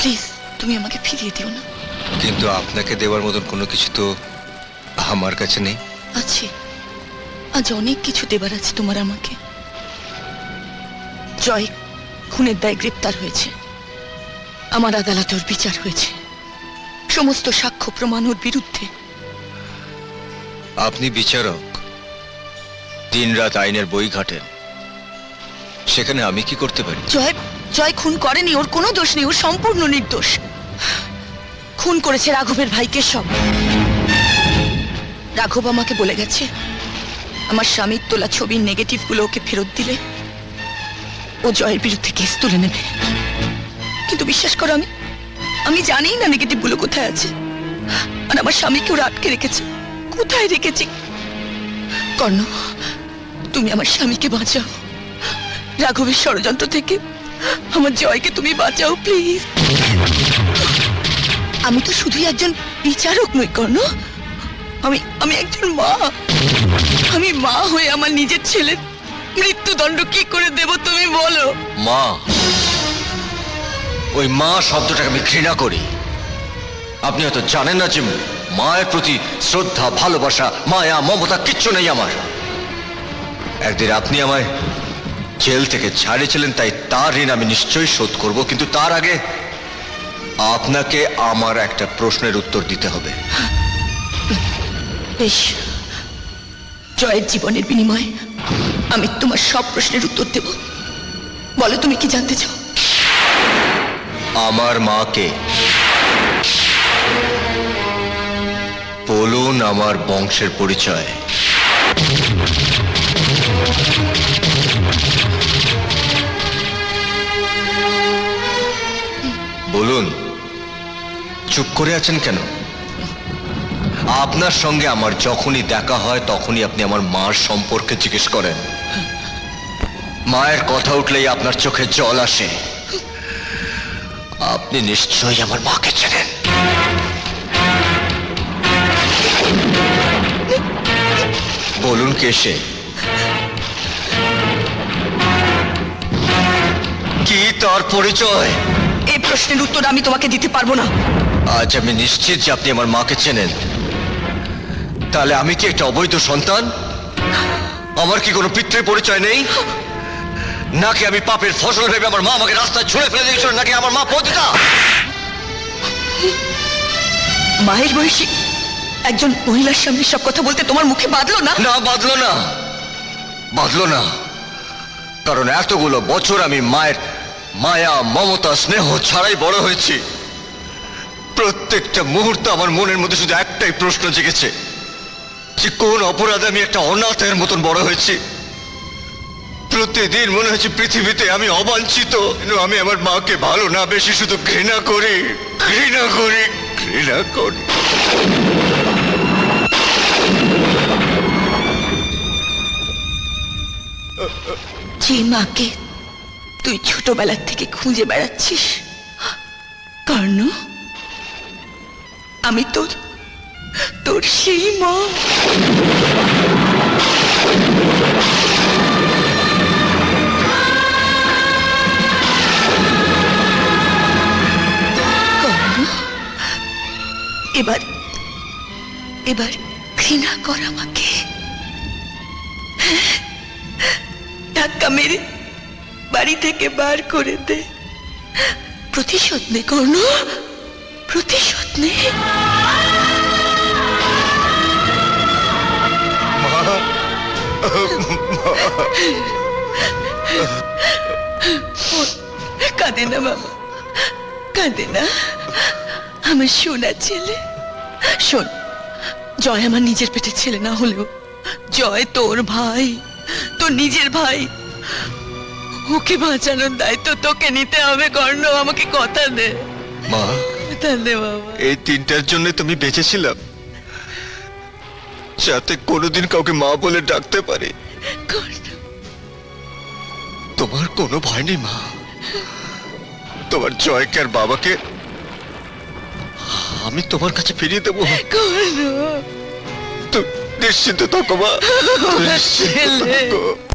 Please তুমি আমাকে ফিরিয়ে দিও না। কিন্তু আপনাকে দেওয়ার মতন কোনো কিছু তো আমার কাছে নেই। আছে। আজ অনেক কিছু দেবার আছে তোমার আমাকে। জয় খুনের দায় গ্রেপ্তার হয়েছে। আমার আদালতে ওর বিচার হয়েছে। সমস্ত সাক্ষ্য প্রমাণ ওর বিরুদ্ধে। আপনি বিচারক দিনরাত আইনের বই ঘাটেন। সেখানে আমি কি করতে পারি? জয় জয় খুন করেনি, ওর কোনো দোষ নেই, ওর সম্পূর্ণ নির্দোষ। খুন করেছে রাঘবের ভাইকে সব। রাঘব আমাকে বলে গেছে, আমার স্বামীর তোলা ছবির নেগেটিভগুলো ওকে ফেরত দিলে, ও জয়ের বিরুদ্ধে কেস তুলে নেবে। কিন্তু বিশ্বাস করো আমি আমি জানি না নেগেটিভগুলো কোথায় আছে। আর আমার স্বামীকে ওরা আটকে রেখেছে, কোথায় রেখেছি? কর্ণ, তুমি আমার স্বামীকে বাঁচাও। রাঘবের ষড়যন্ত্র থেকে আমার জয়কে তুমি বাঁচাও প্লিজ আমি তো শুধুই একজন বিচারক নই, কর্ণ। আমি আমি একজন মা। আমি মা হয়ে আমার নিজের ছেলের মৃত্যুদণ্ড কি করে দেব তুমি বলো? মা, ওই মা শব্দটাকে আমি ঘৃণা করি। আপনি হয়তো জানেন না যে মায়ের প্রতি শ্রদ্ধা, ভালোবাসা, মায়া, মমতা কিচ্ছু নেই আমার। একদিন আপনি আমায় জেল থেকে ছাড়িয়েছিলেন তাই তার ঋণ আমি নিশ্চয়ই শোধ করব। কিন্তু তার আগে আপনাকে আমার একটা প্রশ্নের উত্তর দিতে হবে। বেশ জয়ের জীবনের বিনিময়ে আমি তোমার সব প্রশ্নের উত্তর দেব। বলো তুমি কি জানতে চাও? আমার মাকে বলুন আমার বংশের পরিচয়। বলুন, চুপ করে আছেন কেন? আপনার সঙ্গে আমার যখনই দেখা হয়, তখনই আপনি আমার মার সম্পর্কে জিজ্ঞেস করেন। মায়ের কথা উঠলেই আপনার চোখে জল আসে। আপনি নিশ্চয়ই আমার মাকে চেনেন। বলুন কে সে? কি তার পরিচয়? এই প্রশ্নের উত্তর আমি তোমাকে দিতে পারব না। আজ আমি নিশ্চিত যে আপনি আমার মাকে চেনেন। তাহলে আমি কি একটা অবৈধ সন্তান? আমার কি কোনো পিতৃ পরিচয় নেই? নাকি আমি পাপের ফসল ভেবে আমার মা আমাকে রাস্তায় ছুঁড়ে ফেলে দিয়েছিল নাকি আমার মা পতিতা? মায়ের বয়সী একজন মহিলার সামনে সব কথা বলতে তোমার মুখে বাঁধলো না? না বাঁধলো না। বাঁধলো না। কারণ এতগুলো বছর আমি মায়ের মায়া, মমতা, স্নেহ ছাড়াই বড় হয়েছি। প্রত্যেকটা মুহূর্ত আমার মনের মধ্যে শুধু একটাই প্রশ্ন জেগেছে। যে কোন অপরাধে আমি একটা অনাথের মতন বড় হয়েছি? প্রতিদিন মনে হচ্ছে পৃথিবীতে আমি অবাঞ্ছিত। আমি আমার মাকে ভালো না, বেশি শুধু ঘৃণা করি ঘৃণা করি ঘৃণা করি। যে মাকে তুই ছোটবেলার থেকে খুঁজে বেড়াচ্ছিস? কর্ণ আমি তোর তোর সেই মা। এবার এবার ঘৃণা কর আমাকে। ধাক্কা মেরে বাড়ি থেকে বার করে দে। প্রতিশোধ নে কর্ণ। প্রতিশোধ নে। কাঁদে না বাবা কাঁদে না। আমার সোনা ছেলে। শোন জয় আমার নিজের পেটের ছেলে না হলেও। জয় তোর ভাই তোর নিজের ভাই। ওকে বাঁচানোর দায়িত্ব তোকে নিতে হবে কর্ণ। আমাকে কথা দে। মা? কথা দে বাবা। এই তিনটার জন্য তুমি বেঁচেছিলাম। যাতে কোনোদিন কাউকে মা বলে ডাকতে পারি। তোমার কোনো ভয় নেই মা। তোমার জয়কে আর বাবাকে আমি তোমার কাছে ফিরিয়ে দেবো। নিশ্চিন্ত থাকো মা। নিশ্চিন্ত থাকো।